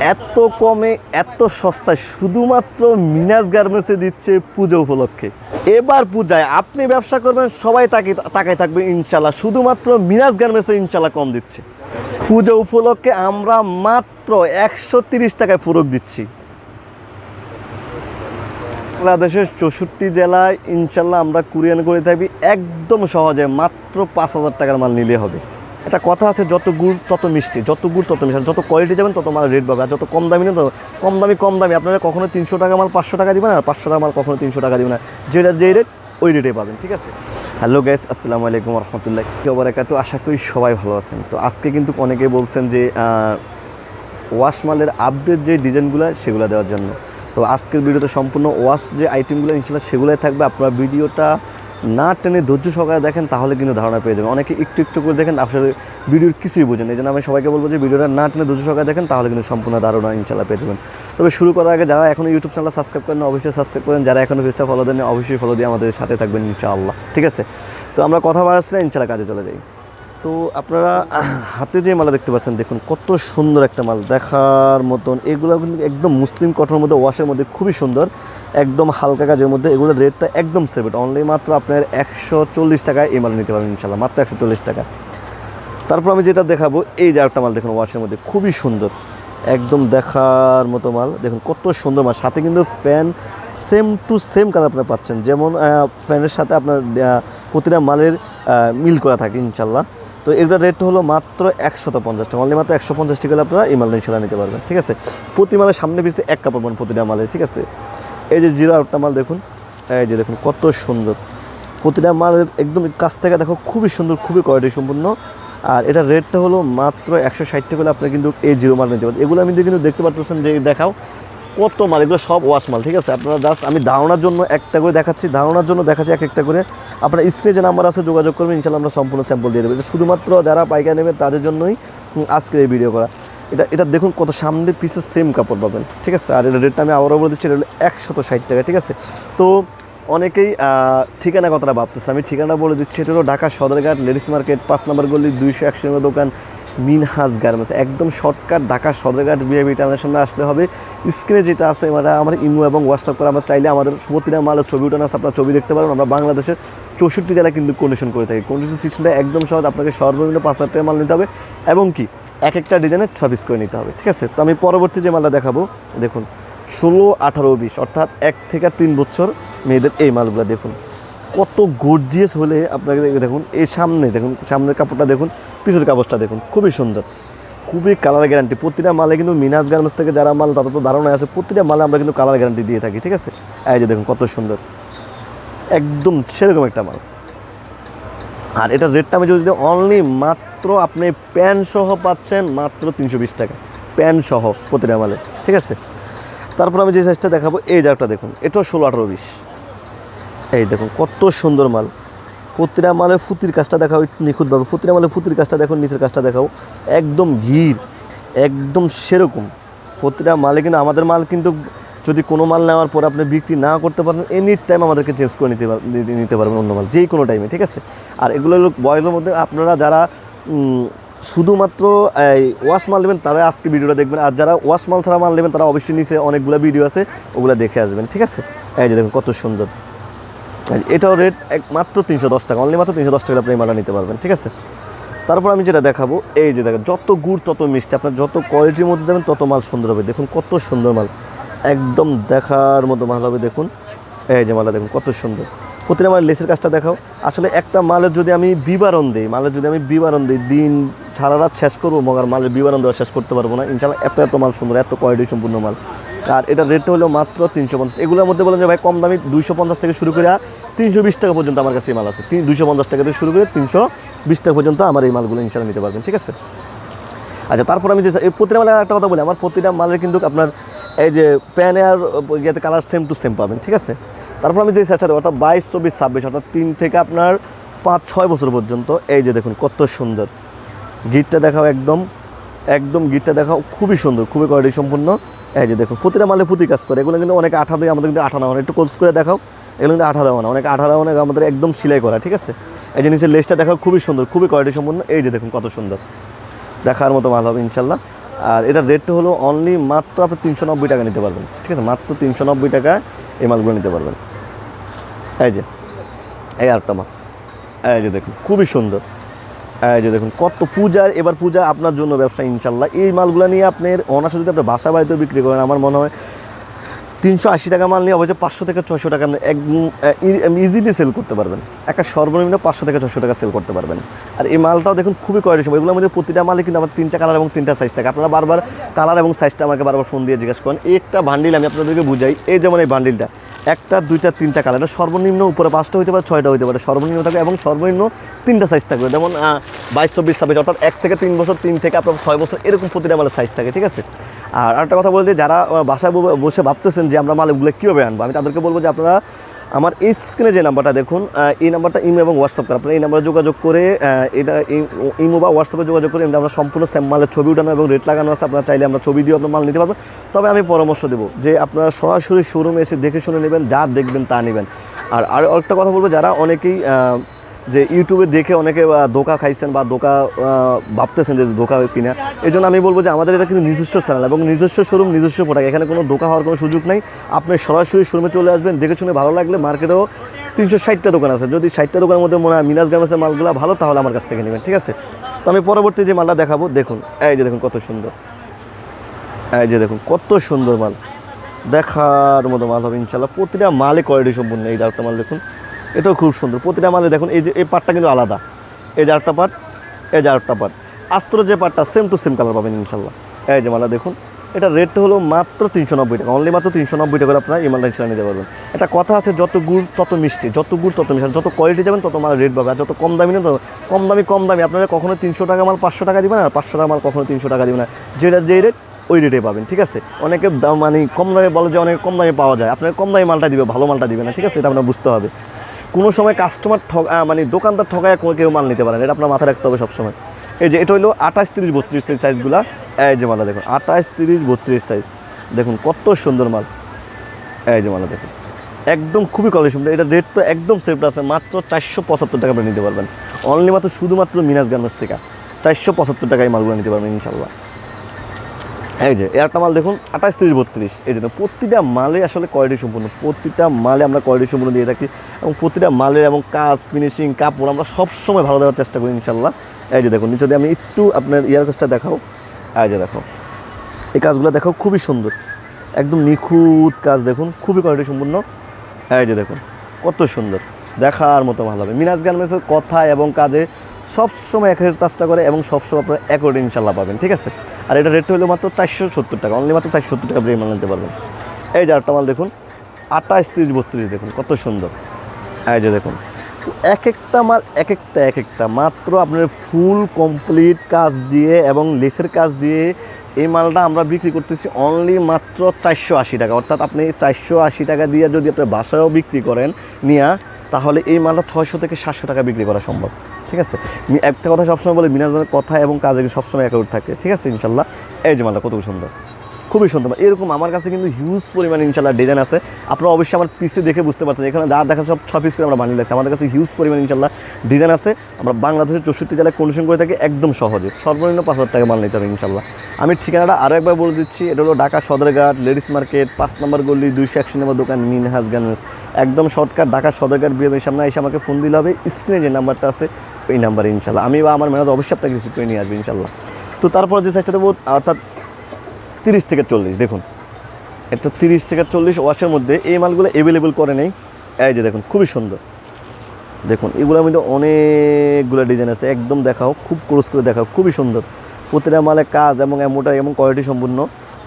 এত কমে, এত সস্তায় শুধুমাত্র মিনাজ গার্মেন্টসে দিচ্ছে পুজো উপলক্ষে। এবার পূজায় আপনি ব্যবসা করবেন, সবাই তাকে তাকাই থাকবে ইনশাল্লাহ শুধুমাত্র মিনাজ গার্মেন্টসে ইনশাল্লাহ কম দিচ্ছে। পুজো উপলক্ষে আমরা মাত্র একশো তিরিশ টাকায় ফুরক দিচ্ছি। বাংলাদেশের চৌষট্টি জেলায় ইনশাল্লাহ আমরা কুরিয়ান করে থাকি, একদম সহজে মাত্র পাঁচ হাজার টাকার মাল নিলে হবে। একটা কথা আছে, যত গুড়, তত মিষ্টি। যত গুড়, তত মিষ্টি। যত কোয়ালিটি যাবেন, তত মাল রেট পাবে আর যত কম দামি না, তত কম দামি কম দামি। আপনারা কখনো তিনশো টাকা মাল, পাঁচশো টাকা দিবেন, আর পাঁচশো টাকা মাল কখনো তিনশো টাকা দিবেন না। যেটা যেই রেট ওই রেটে পাবেন, ঠিক আছে? হ্যালো গ্যাস আসসালামু আলাইকুম রহমতুল্লাহ কি তো আশা করি সবাই ভালো আছেন। তো আজকে কিন্তু অনেকে বলছেন যে ওয়াশ মালের আপডেট যে ডিজাইনগুলো, সেগুলো দেওয়ার জন্য। তো আজকের ভিডিওতে সম্পূর্ণ ওয়াশ যে আইটেমগুলো ইনশাল্লাহ সেগুলোই থাকবে। আপনার ভিডিওটা না টেনে ধৈর্য সহকারে দেখেন, তাহলে কিন্তু ধারণা পেয়ে যাবেন। অনেকে একটু একটু করে দেখেন, আসলে ভিডিওর কিছুই বোঝেন এই জন্য আমি সবাইকে বলব যে ভিডিওটা না টেনে ধৈর্য সহকারে দেখেন, তাহলে কিন্তু সম্পূর্ণ ধারণা ইনশাল্লাহ পেয়ে যাবেন। তবে শুরু করার আগে যারা এখনও ইউটিউব চ্যানেল সাবস্ক্রাইব করেন অবশ্যই সাবস্ক্রাইব করেন। যারা এখনও পেজটা ফলো দেন অবশ্যই ফলো দিয়ে আমাদের সাথে থাকবেন ইনশাআল্লাহ। ঠিক আছে? তো আমরা কথা বাড়াচ্ছি না ইনশাল্লাহ কাজে চলে যাই। তো আপনারা হাতে যে মালা দেখতে পাচ্ছেন, দেখুন কত সুন্দর একটা মাল। দেখার মতন এগুলো কিন্তু একদম মুসলিম কটনের মধ্যে ওয়াশের মধ্যে খুবই সুন্দর। একদম হালকা কাজের মধ্যে এগুলোর রেটটা একদম সেভেট অনলি মাত্র আপনার একশো চল্লিশ টাকায় এই মাল নিতে পারবেন ইনশাল্লাহ মাত্র একশো চল্লিশ টাকা। তারপর আমি যেটা দেখাবো, এই যে একটা মাল দেখুন, ওয়াশের মধ্যে খুবই সুন্দর, একদম দেখার মতো মাল, দেখুন কত সুন্দর মাল, সাথে কিন্তু fan same to same colour আপনারা পাচ্ছেন, যেমন ফ্যানের সাথে আপনার প্রতিটা মালের মিল করা থাকে ইনশাল্লাহ তো এগুলোর রেট হলো মাত্র একশত পঞ্চাশ টাকা অনলি মাত্র একশো পঞ্চাশ টাকা আপনারা এই মালটা ইনশাল্লাহ নিতে পারবেন, ঠিক আছে? প্রতি মালের সামনে পিছিয়ে এক কাপড় পাবেন প্রতিটা মালের, ঠিক আছে? এই যে জিরো একটা মাল দেখুন, এই যে দেখুন কত সুন্দর। প্রতিটা মালের একদম কাছ থেকে দেখো খুবই সুন্দর, খুবই কোয়ালিটি সম্পূর্ণ। আর এটার রেটটা হলো মাত্র একশো ষাট টাকা হলে আপনি কিন্তু এই জিরো মাল নিতে পারেন এগুলো আমি কিন্তু দেখতে পাচ্ছেন যে দেখাও কত মাল, এগুলো সব ওয়াশ মাল, ঠিক আছে? আপনারা জাস্ট আমি ধারণার জন্য একটা করে দেখাচ্ছি, ধারণার জন্য দেখাচ্ছি এক একটা করে। আপনার স্ক্রিনে যে নাম্বার আছে, যোগাযোগ করবেন ইনশাল্লাহ আমরা সম্পূর্ণ স্যাম্পল দিয়ে দেবো। এটা শুধুমাত্র যারা পাইকারি নেবে, তাদের জন্যই আজকের এই ভিডিও করা। এটা এটা দেখুন কত সামনে পিসে সেম কাপড় পাবেন, ঠিক আছে? আর এটা রেটটা আমি আবারও বলে দিচ্ছি, এটা হলো একশত ষাট টাকা, ঠিক আছে? তো অনেকেই ঠিকানা কথাটা ভাবতেছে। আমি ঠিকানা বলে দিচ্ছি, এটা হলো ঢাকা সদরঘাট লেডিস মার্কেট, পাঁচ নম্বর গলি, দুইশো একশো দোকান, মিনহাজ গার্মেন্টস। একদম শর্টকাট, ঢাকা সদরঘাট বিআইবি টাউনের সামনে আসলে হবে। স্ক্রিনে যেটা আছে মানে আমার ইমো এবং হোয়াটসঅ্যাপ করে আমরা চাইলে আমাদের প্রতিটা মালের ছবি উঠানো আছে, আপনার ছবি দেখতে পারবেন আমরা বাংলাদেশের চৌষট্টি জেলায় কিন্তু কন্ডিশন করে থাকি। কন্ডিশন সিস্টেমটা একদম সহজ, আপনাকে সর্বনিম্ন পাঁচ হাজার টাকা মাল নিতে হবে। এবং কি? এক একটা ডিজাইনের ছ পিস করে নিতে হবে, ঠিক আছে? তো আমি পরবর্তী যে মালটা দেখাবো, দেখুন, ষোলো, আঠারো, বিশ, অর্থাৎ এক থেকে তিন বছর মেয়েদের এই মালগুলো দেখুন। কত গর্জিয়াস হলে আপনাকে দেখুন, এই সামনে, দেখুন, সামনের কাপড়টা দেখুন পিছের কাপড়টা দেখুন, খুবই সুন্দর। খুবই কালার গ্যারান্টি প্রতিটা মালে কিন্তু মিনাজ গার্মেন্টস থেকে যারা মাল, তাদের তো ধারণা আছে, প্রতিটা মালে আমরা কিন্তু কালার গ্যারান্টি দিয়ে থাকি, ঠিক আছে? এই যে দেখুন, কত সুন্দর। একদম সেরকম একটা মাল। আর এটার রেটটা আমি যদি অনলি মাত্র আপনি প্যান সহ পাচ্ছেন মাত্র তিনশো বিশ টাকা। প্যান সহ প্রতিটা মালে, ঠিক আছে? তারপর আমি যে সাইজটা দেখাবো, এই জায়গাটা দেখুন, এটাও ষোলো আঠারো বিশ। এই দেখুন, কত সুন্দর মাল। প্রতিটা মালে ফুতির কাজটা দেখাও একটু নিখুঁতভাবে। প্রতিটা মালে ফুতির কাজটা দেখো নিচের কাজটা দেখাও। একদম ঘির একদম সেরকম। প্রতিটা মালে কিন্তু আমাদের মাল কিন্তু যদি কোনো মাল নেওয়ার পর আপনি বিক্রি না করতে পারেন এনি টাইম আমাদেরকে চেঞ্জ করে নিতে নিতে- পারবেন অন্য মাল যে কোনো টাইমে ঠিক আছে? আর এগুলো হলো বয়েলের মধ্যে আপনারা যারা শুধুমাত্র এই ওয়াশ মাল নেবেন, তারা আজকে ভিডিওটা দেখবেন। আর যারা ওয়াশ মাল ছাড়া মাল নেবেন, তারা অবশ্যই নিচে অনেকগুলো ভিডিও আছে, ওগুলো দেখে আসবেন, ঠিক আছে? এই যে দেখুন, কত সুন্দর। এটাও রেট এক মাত্র তিনশো দশ টাকা অনলি মাত্র তিনশো দশ টাকা আপনি মালটা নিতে পারবেন, ঠিক আছে? তারপর আমি যেটা দেখাবো, এই যে দেখেন, যত গুড়, তত মিষ্টি, আপনার যত কোয়ালিটির মধ্যে যাবেন, তত মাল সুন্দর হবে। দেখুন, কত সুন্দর মাল। একদম দেখার মতো মাল হবে, দেখুন। এই যে মালটা দেখুন, কত সুন্দর। প্রতিটা মালের লেসের কাজটা দেখাও। আসলে একটা মালের যদি আমি বিবরণ দিই, মালের যদি আমি বিবরণ দিই, দিন সারা রাত শেষ করব, মগার মালের বিবরণ দেওয়া শেষ করতে পারব না। ইনশাল্লাহ এত এত মাল সুন্দর, এত কোয়ালিটি সম্পূর্ণ মাল। আর এটা রেট হলো মাত্র তিনশো পঞ্চাশ। এগুলোর মধ্যে বলেন যে, ভাই, কম দামি দুইশো পঞ্চাশ থেকে শুরু করে তিনশো বিশ টাকা পর্যন্ত আমার কাছে এই মাল আছে। দুইশো পঞ্চাশ টাকা থেকে শুরু করে তিনশো বিশ টাকা পর্যন্ত আমার এই মালগুলো ইনশাল্লাহ নিতে পারবেন, ঠিক আছে? আচ্ছা তারপর আমি যে প্রতিটা মালের একটা কথা বলি। আমার প্রতিটা মালের কিন্তু আপনার এই যে প্যানে আর ইয়েতে কালার সেম টু সেম পাবেন, ঠিক আছে? তারপর আমি যে চাচ্ছি অর্থাৎ বাইশ, চব্বিশ, ছাব্বিশ, অর্থাৎ তিন থেকে আপনার পাঁচ, ছয় বছর পর্যন্ত, এই যে দেখুন কত সুন্দর। গিটটা দেখাও একদম একদম গিটটা দেখাও খুবই সুন্দর, খুবই কোয়ালিটি সম্পূর্ণ। এই যে দেখুন, প্রতিটা মালে প্রতি কাজ করে, এগুলো কিন্তু অনেক আঠা দিয়ে আমাদের কিন্তু আঠা হয়। একটু কোর্স করে দেখাও, এগুলো কিন্তু আঠা দেওয়া না, অনেক আঠা দেওয়া, অনেক আমাদের একদম সেলাই করা, ঠিক আছে? এই যে লেসটা দেখাও খুবই সুন্দর, খুবই কোয়ালিটি সম্পূর্ণ। এই যে দেখুন কত সুন্দর। দেখার মতো মাল হবে, ইনশাল্লাহ। আর এটার রেটটা হলো অনলি মাত্র আপনি তিনশো নব্বই টাকা নিতে পারবেন। ঠিক আছে? মাত্র তিনশো নব্বই টাকা এই মালগুলো নিতে পারবেন। এই যে, এই আরেকটা মাল। এই যে দেখুন, খুবই সুন্দর। এই যে দেখুন, কত পূজার এবার পূজা আপনার জন্য ব্যবসা ইনশাল্লাহ। এই মালগুলো নিয়ে আপনার অনার্স যদি আপনি বাসা বাড়িতেও বিক্রি করেন, আমার মনে হয় তিনশো আশি টাকা মাল নিয়ে অবশ্যই পাঁচশো থেকে ছয়শো টাকা একদম ইজিলি সেল করতে পারবেন। একটা সর্বনিম্ন পাঁচশো থেকে ছশো টাকা সেল করতে পারবেন। আর এই মালটাও দেখুন খুবই কোয়ালিটি সময়। এগুলোর মধ্যে প্রতিটা মালে কিন্তু আমার তিনটা কালার এবং তিনটা সাইজ থাকে। আপনারা বারবার কালার এবং সাইজটা আমাকে বারবার ফোন দিয়ে জিজ্ঞাসা করেন। একটা বান্ডিল আমি আপনাদেরকে বুঝাই। এই যেমন এই বান্ডিলটা একটা, দুইটা, তিনটা কালার এটা সর্বনিম্ন উপরে পাঁচটা হতে পারে, ছয়টা হতে পারে। সর্বনিম্ন থাকে এবং সর্বনিম্ন তিনটা সাইজ থাকবে। যেমন বাইশ, চব্বিশ, ছাব্বিশ, অর্থাৎ এক থেকে তিন বছর, তিন থেকে আপনার ছয় বছর, এরকম প্রতিটা মালের সাইজ থাকে, ঠিক আছে? আর একটা কথা বলতে যারা বাসায় বসে ভাবতেছেন যে আমরা মালগুলো কীভাবে আনব, আমি তাদেরকে বলব যে আপনারা আমার এই স্ক্রিনে যে নাম্বারটা দেখুন এই নাম্বারটা ইমো এবং হোয়াটসঅ্যাপ করে, আপনারা এই নাম্বারে যোগাযোগ করে এটা ইমো বা হোয়াটসঅ্যাপে যোগাযোগ করে, আমরা সম্পূর্ণ স্যাম মালের ছবি উঠানো এবং রেট লাগানো আছে, আপনারা চাইলে আমরা ছবি দিয়ে আপনার মাল নিতে পারবেন। তবে আমি পরামর্শ দেবো যে আপনারা সরাসরি শোরুমে এসে দেখে শুনে নেবেন, যা দেখবেন তা নেবেন। আর আর একটা কথা বলব, যারা অনেকেই যে ইউটিউবে দেখে অনেকে ধোকা খাইছেন বা আহ, ভাবতেছেন যে ধোকা কিনা। এই জন্য আমি বলব যে আমাদের এটা কিন্তু নিজস্ব চ্যানেল এবং নিজস্ব শোরুম নিজস্ব প্রোডাক্ট এখানে কোনো ধোকা হওয়ার কোনো সুযোগ নেই। আপনি সরাসরি শোরুমে চলে আসবেন দেখে শুনে ভালো লাগলে মার্কেটেও তিনশো ষাটটা দোকান আছে। যদি ষাটটা দোকানের মধ্যে মনে হয় মিনাজ গার্মেন্টসের মালগুলো ভালো তাহলে আমার কাছ থেকে নেবেন ঠিক আছে? তো আমি পরবর্তী যে মালটা দেখাবো দেখুন এই যে দেখুন কত সুন্দর। এই যে দেখুন কত সুন্দর মাল। দেখার মতো মাল হবে ইনশাল্লাহ প্রতিটা মালে কোয়ালিটি সম্পূর্ণ এই আরেকটা মাল দেখুন। এটাও খুব সুন্দর। প্রতিটা মালে দেখুন, এই যে, এই পার্টটা কিন্তু আলাদা। এই যে আরেকটা পার্ট এই যে আরেকটা পার্ট আস্তর যে পার্টটা সেম টু সেম কালার পাবেন ইনশাল্লাহ। এই যে মালা দেখুন, এটা রেটটা হলো মাত্র তিনশো নব্বই টাকা। অনলি মাত্র তিনশো নব্বই টাকা করে আপনারা এই মালটা ইনশাল্লাহ নিতে পারবেন। একটা কথা আছে, যত গুড়, তত মিষ্টি, যত গুড়, তত মিষ্টি যত কোয়ালিটি যাবেন, তত মাল রেট পাবে আর যত কম দামি না তত কম দামি কম দামি। আপনারা কখনো তিনশো টাকা মাল, পাঁচশো টাকা দিবেন, আর পাঁচশো টাকা মাল কখনো তিনশো টাকা দিবেন না। যেটা যেই রেট ওই রেটে পাবেন, ঠিক আছে? অনেকে দাম মানে কম দামে বলে যে অনেক কম দামে পাওয়া যায়। আপনার কম দামি মালটা দিবে, ভালো মালটা দিবে না, ঠিক আছে? এটা আপনার বুঝতে হবে। কোনো সময় কাস্টমার ঠক মানে দোকানদার ঠকায় কেউ মাল নিতে পারেন এটা আপনার মাথায় রাখতে হবে সবসময়। এই যে, এটা হলো আঠাশ তিরিশ বত্রিশ সাইজ সাইজগুলো এই যে মালটা দেখুন, আঠাশ তিরিশ বত্রিশ সাইজ দেখুন কত সুন্দর মাল। এই যে মালটা দেখুন। একদম খুবই কলেজ এটা রেট তো একদম সেফ আছে মাত্র চারশো পঁচাত্তর টাকা আপনি নিতে পারবেন। অনলি মাত্র শুধুমাত্র মিনাজ গার্মেন্টস থেকে। চারশো পঁচাত্তর টাকায় মালগুলো নিতে পারবেন ইনশাল্লাহ এই যে একটা মাল দেখুন, আঠাশ, তিরিশ, বত্রিশ। এই জন্য প্রতিটা মালে আসলে কোয়ালিটি সম্পূর্ণ, প্রতিটা মালে আমরা কোয়ালিটি সম্পূর্ণ দিয়ে থাকি এবং প্রতিটা মালের এবং কাজ ফিনিশিং কাপড় আমরা সবসময় ভালো দেওয়ার চেষ্টা করি, ইনশাল্লাহ। এই যে, দেখুন, নিচে আমি একটু আপনার ইয়ার কাজটা দেখাও। এই যে, দেখো, এই কাজগুলো দেখো, খুবই সুন্দর। একদম নিখুঁত কাজ, দেখুন, খুবই কোয়ালিটি সম্পূর্ণ। এই যে, দেখুন, কত সুন্দর, দেখার মতো ভালো হবে। মিনাজ গার্মেন্টসের কথা এবং কাজে সবসময় এক রেট চাষটা করে এবং সবসময় আপনারা অ্যাকর্ডিং ইনশাল্লাহ পাবেন, ঠিক আছে? আর এটা রেট হলো মাত্র চারশো সত্তর টাকা অনলি মাত্র চারশো সত্তর টাকা ব্রেক মাল নিতে পারবেন। এই যে মাল দেখুন, আঠাশ, তিরিশ, বত্রিশ দেখুন, কত সুন্দর। এই যে দেখুন, এক একটা মাল, এক একটা এক একটা, মাত্র আপনার ফুল কমপ্লিট কাজ দিয়ে এবং লেসের কাজ দিয়ে এই মালটা আমরা বিক্রি করতেছি অনলি মাত্র চারশো আশি টাকা। অর্থাৎ আপনি চারশো আশি টাকা দিয়ে যদি আপনার বাসায়ও বিক্রি করেন, নিয়া, তাহলে এই মালটা ছয়শো থেকে সাতশো টাকা বিক্রি করা সম্ভব। ঠিক আছে? একটা কথা সবসময় বলে মিনাজ ভাইয়ের কথা এবং কাজে সবসময় একাউট থাকে, ঠিক আছে ইনশাল্লাহ? এই যে মালটা কত সুন্দর? খুবই সুন্দর। এরকম আমার কাছে কিন্তু হিউজ পরিমাণে ইনশাল্লাহ ডিজাইন আছে। আপনারা অবশ্যই আমার পিসে দেখে বুঝতে পারছেন, এখানে যা দেখা সব ছ পিস করে আমরা বানিয়ে লাগছে আমাদের কাছে হিউজ পরিমাণে ইনশাল্লাহ ডিজাইন আছে। আমরা বাংলাদেশের চৌষট্টি জেলায় কন্ডিশন করে থাকি একদম সহজে। সর্বনিম্ন পাঁচ হাজার টাকা মাল নিতে হবে ইনশাল্লাহ। আমি ঠিকানাটা আরও একবার বলে দিচ্ছি, এটা হলো ঢাকা সদরঘাট, লেডিস মার্কেট, পাঁচ নম্বর গলি, দুইশো একশো নম্বর দোকান, মিনহাজ গার্মেন্টস। একদম শর্টকাট ঢাকা সদরঘাট বিয়ের সামনে এসে আমাকে ফোন দিলে হবে। স্ক্রিনে যে নাম্বারটা আছে ওই নাম্বারে ইনশাল্লাহ। আমি বা আমার ম্যানেজার অবশ্যই আপনাকে রিসিভ করে নিয়ে আসবে ইনশাল্লাহ। তো তারপর যে সাইজটা দেবো, অর্থাৎ তিরিশ থেকে চল্লিশ, দেখুন। এটা তিরিশ থেকে চল্লিশ ওয়াশের মধ্যে এই মালগুলো অ্যাভেলেবেল করে নেই। এই যে দেখুন, খুবই সুন্দর। দেখুন, এগুলোর মধ্যে অনেকগুলো ডিজাইন আছে। একদম দেখাও, খুব ক্লোজ করে দেখাও, খুবই সুন্দর। প্রতিটা মালে কাজ এবং মোটা এবং কোয়ালিটি সম্পূর্ণ।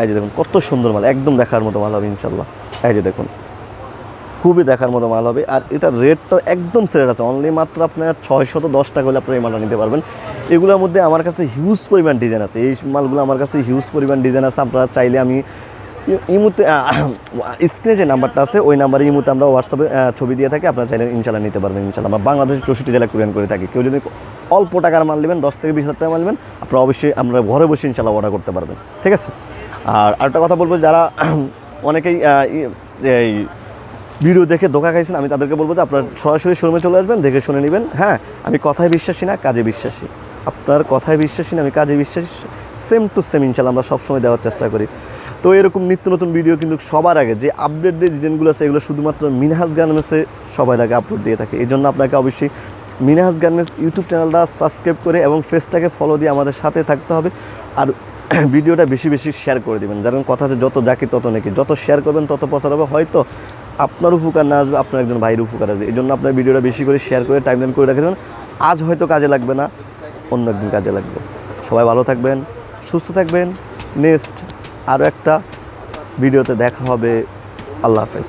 এই যে দেখুন, কত সুন্দর মাল, একদম দেখার মতো মাল হবে ইনশাল্লাহ। এই যে দেখুন খুবই দেখার মতো মাল হবে। আর এটার রেট তো একদম সেরেট আছে। অনলি মাত্র আপনার ছয়শত দশ টাকা হলে আপনার এই মালটা নিতে পারবেন। এগুলোর মধ্যে আমার কাছে হিউজ পরিমাণ ডিজাইন আছে। এই মালগুলো আমার কাছে হিউজ পরিমাণ ডিজাইন আছে। আপনারা চাইলে আমি ইমুতে স্ক্রিনে যে নাম্বারটা আছে, ওই নাম্বারে ইমুতে আমরা হোয়াটসঅ্যাপে ছবি দিয়ে থাকি। আপনারা চাইলে ইনশাল্লাহ নিতে পারবেন ইনশাল্লাহ আমরা বাংলাদেশের চৌষট্টি জেলা কুরিয়ান করে থাকি। কেউ যদি অল্প টাকার মাল নেবেন, দশ থেকে বিশ হাজার টাকা মাল নেবেন, আপনারা অবশ্যই আমরা ঘরে বসে ইনশাল্লাহ অর্ডার করতে পারবেন। ঠিক আছে? আর আরেকটা কথা বলব, যারা অনেকেই এই ভিডিও দেখে ধোকা খাইছেন, আমি তাদেরকে বলব যে আপনার সরাসরি শোরুমে চলে আসবেন, দেখে শুনে নেবেন। হ্যাঁ আমি কথায় বিশ্বাসী না, কাজে বিশ্বাসী। আপনার কথায় বিশ্বাসী না, আমি কাজে বিশ্বাসী। সেম টু সেম ইনশাল্লাহ আমরা সবসময় দেওয়ার চেষ্টা করি। তো এরকম নিত্য নতুন ভিডিও কিন্তু সবার আগে, যে আপডেট যে ডিজাইনগুলো আছে, এগুলো শুধুমাত্র মিনহাজ গার্মেন্টসে সবার আগে আপলোড দিয়ে থাকে। এই জন্য আপনাকে অবশ্যই মিনহাজ গার্মেন্টস ইউটিউব চ্যানেলটা সাবস্ক্রাইব করে এবং ফেসটাকে ফলো দিয়ে আমাদের সাথে থাকতে হবে। আর ভিডিওটা বেশি বেশি শেয়ার করে দেবেন। যেমন কথা আছে, যত জাকি তত নাকি, যত শেয়ার করবেন, তত প্রচার হবে। হয়তো আপনার উপকার না আসবে, আপনার একজন ভাইয়ের উপকার আসবে। এই জন্য আপনার ভিডিওটা বেশি করে শেয়ার করে টাইম টাইম করে রাখে দেবেন। আজ হয়তো কাজে লাগবে না, অন্য একদিন কাজে লাগবে। সবাই ভালো থাকবেন, সুস্থ থাকবেন। নেক্সট আরও একটা ভিডিওতে দেখা হবে। আল্লাহ হাফেজ।